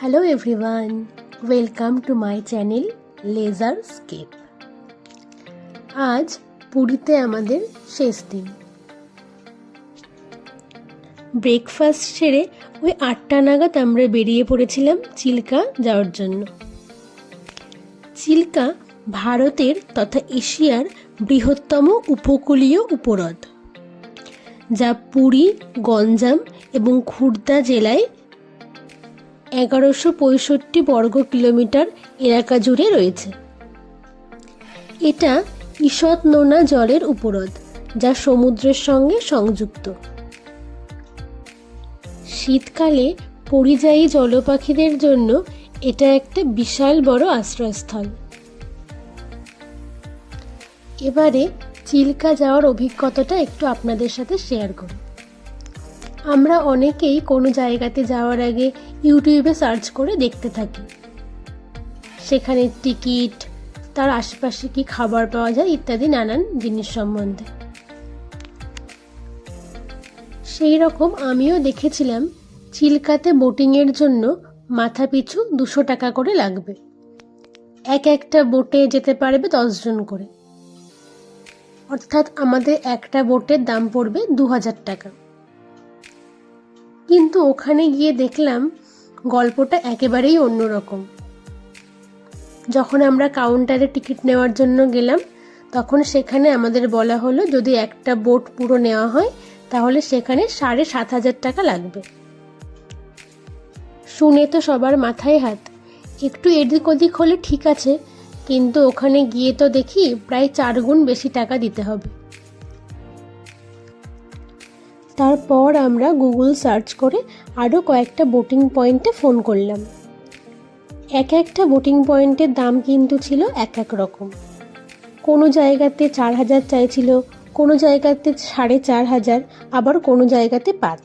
Hello everyone welcome to my channel leisure scape আজ পুরীতে আমাদের শেষ দিন। ব্রেকফাস্ট সেরে ওই আটটা নাগাদ আমরা বেরিয়ে পড়েছিলাম চিল্কা যাওয়ার জন্য। চিল্কা ভারতের তথা এশিয়ার বৃহত্তম উপকূলীয় উপহ্রদ যা পুরী, গঞ্জাম এবং খুর্দা জেলায় এগারোশো পঁয়ষট্টি বর্গ কিলোমিটার এলাকা জুড়ে রয়েছে। এটা ঈষৎ নোনা জলের উপহ্রদ যা সমুদ্রের সঙ্গে সংযুক্ত। শীতকালে পরিযায়ী জলপাখিদের জন্য এটা একটা বিশাল বড় আশ্রয়স্থল। এবারে চিল্কা যাওয়ার অভিজ্ঞতাটা একটু আপনাদের সাথে শেয়ার করি। আমরা অনেকেই কোনো জায়গাতে যাওয়ার আগে ইউটিউবে সার্চ করে দেখতে থাকি। সেখানে টিকিট, তার আশেপাশে কি খাবার পাওয়া যায় ইত্যাদি নানান জিনিস সম্বন্ধে। সেই রকম আমিও দেখেছিলাম চিল্কাতে বোটিংয়ের জন্য মাথা পিছু দুশো টাকা করে লাগবে। এক একটা বোটে যেতে পারবে দশজন করে। অর্থাৎ আমাদের একটা বোটের দাম পড়বে দু হাজার টাকা। কিন্তু ওখানে গিয়ে দেখলাম গল্পটা একেবারেই অন্যরকম। যখন আমরা কাউন্টারে টিকিট নেওয়ার জন্য গেলাম, তখন সেখানে আমাদের বলা হলো, যদি একটা বোট পুরো নেওয়া হয়, তাহলে সেখানে সাড়ে সাত হাজার টাকা লাগবে। শুনে তো সবার মাথায় হাত। একটু এদিক ওদিক হলে ঠিক আছে, কিন্তু ওখানে গিয়ে তো দেখি প্রায় চার গুণ বেশি টাকা দিতে হবে। তারপর আমরা গুগল সার্চ করে আরও কয়েকটা বোটিং পয়েন্টে ফোন করলাম। এক একটা বোটিং পয়েন্টের দাম কিন্তু ছিল এক এক রকম। কোনো জায়গাতে চার হাজার চাইছিল, কোনো জায়গাতে সাড়ে চার হাজার, আবার কোনো জায়গাতে পাঁচ।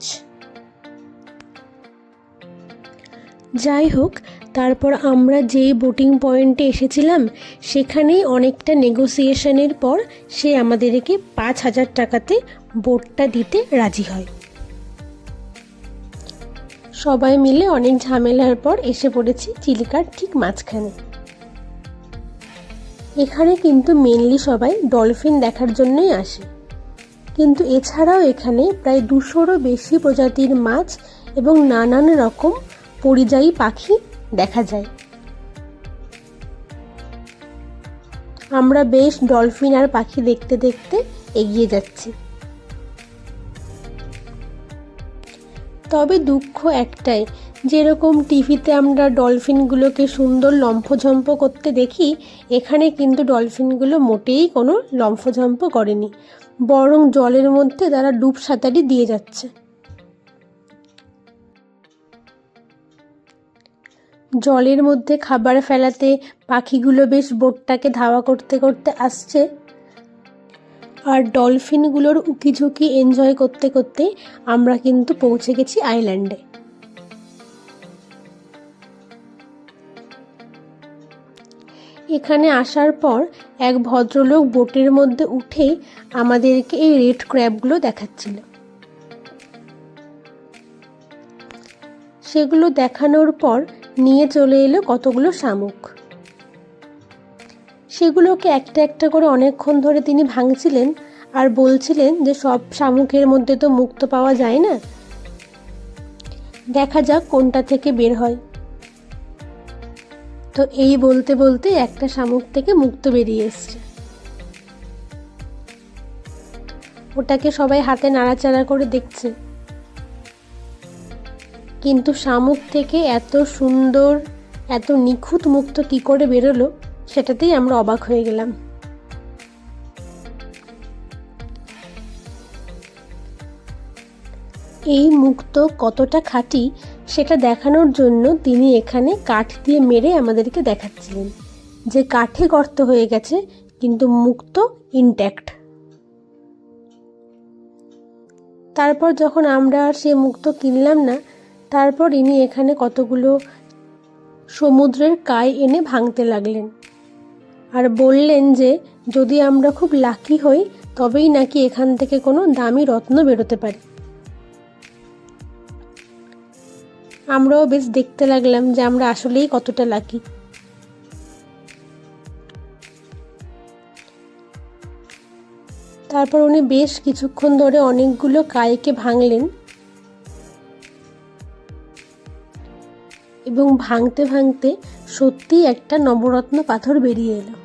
যাই হোক, তারপর আমরা যেই বোটিং পয়েন্টে এসেছিলাম, সেখানেই অনেকটা নেগোসিয়েশনের পর সে আমাদেরকে পাঁচ হাজার টাকাতে বোটটা দিতে রাজি হয়। সবাই মিলে অনেক ঝামেলার পর এসে পড়েছি চিলিকার ঠিক মাঝখানে। এখানে কিন্তু মেনলি সবাই ডলফিন দেখার জন্যই আসে। কিন্তু এছাড়াও এখানে প্রায় দুশোরও বেশি প্রজাতির মাছ এবং নানান রকম পরিযায়ী পাখি দেখা যায়। আমরা বেশ ডলফিন আর পাখি দেখতে দেখতে এগিয়ে যাচ্ছি। তবে দুঃখ একটাই, যেরকম টিভিতে আমরা ডলফিনগুলোকে সুন্দর লম্ফঝম্প করতে দেখি, এখানে কিন্তু ডলফিনগুলো মোটেই কোনো লম্ফঝম্প করেনি, বরং জলের মধ্যে তারা ডুব সাঁতারি দিয়ে যাচ্ছে। জলের মধ্যে খাবার ফেলাতে পাখিগুলো বেশ বোটটাকে ধাওয়া করতে করতে আসছে। আর ডলফিনগুলোর উকিঝুঁকি এনজয় করতে করতে আমরা কিন্তু পৌঁছে গেছি আইল্যান্ডে এখানে আসার পর এক ভদ্রলোক বোটের মধ্যে উঠে আমাদেরকে এই রেড ক্র্যাবগুলো দেখাচ্ছিল। সেগুলো দেখানোর পর নিয়ে চলে এলো কতগুলো শামুক। সেগুলোকে একটা একটা করে অনেকক্ষণ ধরে তিনি ভাঙছিলেন আর বলছিলেন যে সব শামুকের মধ্যে তো মুক্ত পাওয়া যায় না। দেখা যাক কোনটা থেকে বের হয়। তো এই বলতে বলতে একটা শামুক থেকে মুক্ত বেরিয়ে এসছে। ওটাকে সবাই হাতে নাড়াচাড়া করে দেখছে। কিন্তু শামুক থেকে এত সুন্দর, এত নিখুঁত মুক্ত কি করে বেরোলো? সেটাতেই আমরা অবাক হয়ে গেলাম। এই মুক্ত কতটা খাঁটি সেটা দেখানোর জন্য তিনি এখানে কাঠ দিয়ে মেরে আমাদেরকে দেখাচ্ছিলেন। যে কাঠে গর্ত হয়ে গেছে, কিন্তু মুক্ত ইনট্যাক্ট তারপর যখন আমরা আর সে মুক্ত কিনলাম না, তারপর ইনি এখানে কতগুলো সমুদ্রের কায় এনে ভাঙতে লাগলেন। আর বললেন যে, যদি আমরা খুব লাকি হই, তবেই নাকি এখান থেকে কোনো দামি রত্ন বেরোতে পারে। আমরাও বেশ দেখতে লাগলাম যে আমরা আসলেই কতটা লাকি তারপর উনি বেশ কিছুক্ষণ ধরে অনেকগুলো কায়কে ভাঙলেন। এবং ভাঙতে ভাঙতে সত্যিই একটা নবরত্ন পাথর বেরিয়ে এলো।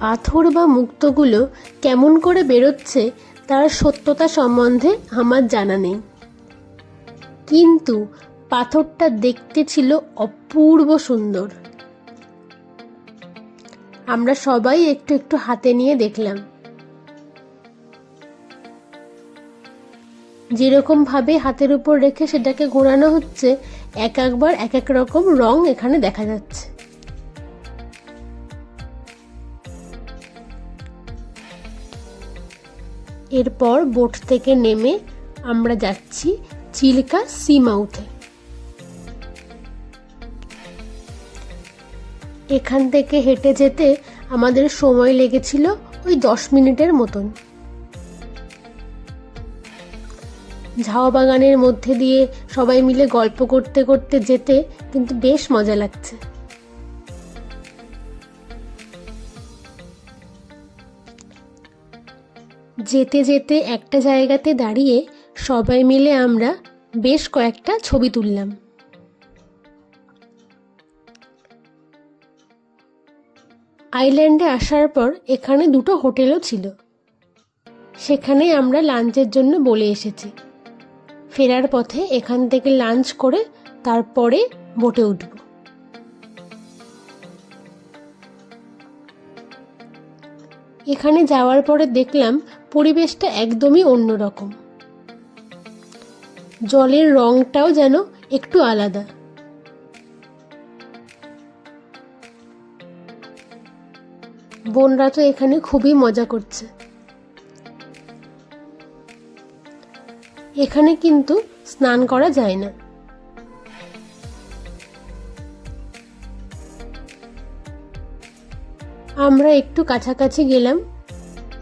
পাথর বা মুক্তগুলো কেমন করে বেরোচ্ছে তার সত্যতা সম্বন্ধে আমার জানা নেই। কিন্তু পাথরটা দেখতে ছিল অপূর্ব সুন্দর। আমরা সবাই একটু একটু হাতে নিয়ে দেখলাম। যেরকম ভাবে হাতের উপর রেখে সেটাকে ঘোরানো হচ্ছে, এক একবার এক এক রকম রং এখানে দেখা যাচ্ছে। এরপর বোট থেকে নেমে আমরা যাচ্ছি চিল্কা সি মাউথে এখান থেকে হেঁটে যেতে আমাদের সময় লেগেছিল ওই দশ মিনিটের মতন। ঝাও বাগানের মধ্যে দিয়ে সবাই মিলে গল্প করতে করতে যেতে কিন্তু বেশ মজা লাগছে। যেতে যেতে একটা জায়গাতে দাঁড়িয়ে সবাই মিলে আমরা বেশ কয়েকটা ছবি তুললাম। আইল্যান্ডে আসার পর এখানে দুটো হোটেলও ছিল। সেখানে আমরা লাঞ্চের জন্য বলে এসেছি। ফেরার পথে এখান থেকে লাঞ্চ করে তারপরে বোটে উঠব। এখানে যাওয়ার পরে দেখলাম পরিবেশটা একদমই অন্যরকম। জলের রংটাও যেন একটু আলাদা। বোনরা তো এখানে খুবই মজা করছে। এখানে কিন্তু স্নান করা যায় না। আমরা একটু কাছাকাছি গেলাম,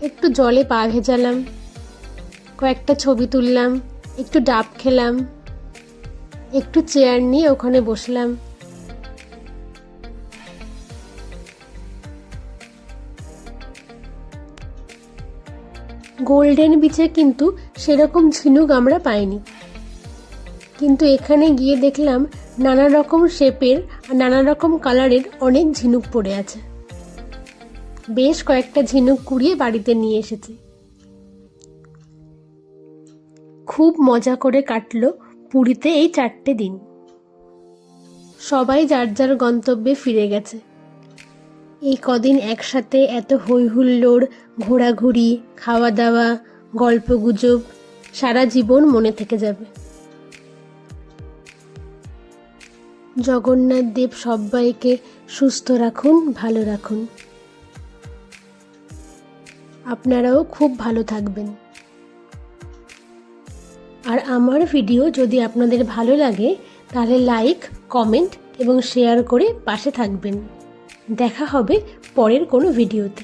একটু জলে পা ভেজালাম, কয়েকটা ছবি তুললাম, একটু ডাব খেলাম, একটু চেয়ার নিয়ে ওখানে বসলাম। গোল্ডেন বিচে কিন্তু সেরকম ঝিনুক আমরা পাইনি। কিন্তু এখানে গিয়ে দেখলাম নানা রকম শেপের নানা রকম কালারের অনেক ঝিনুক পড়ে আছে। বেশ কয়েকটা ঝিনুক কুড়িয়ে বাড়িতে নিয়ে এসেছি। খুব মজা করে কাটল পুরীতে এই চারটে দিন। সবাই যার যার গন্তব্যে ফিরে গেছে। এই কদিন একসাথে এত হই হুল্লোড় ঘোরাঘুরি খাওয়া দাওয়া গল্প গুজব সারা জীবন মনে থেকে যাবে। জগন্নাথ দেব সবাইকে সুস্থ রাখুন, ভালো রাখুন। আপনারাও খুব ভালো থাকবেন। আর আমার ভিডিও যদি আপনাদের ভালো লাগে, তাহলে লাইক, কমেন্ট এবং শেয়ার করে পাশে থাকবেন। দেখা হবে পরের কোনো ভিডিওতে।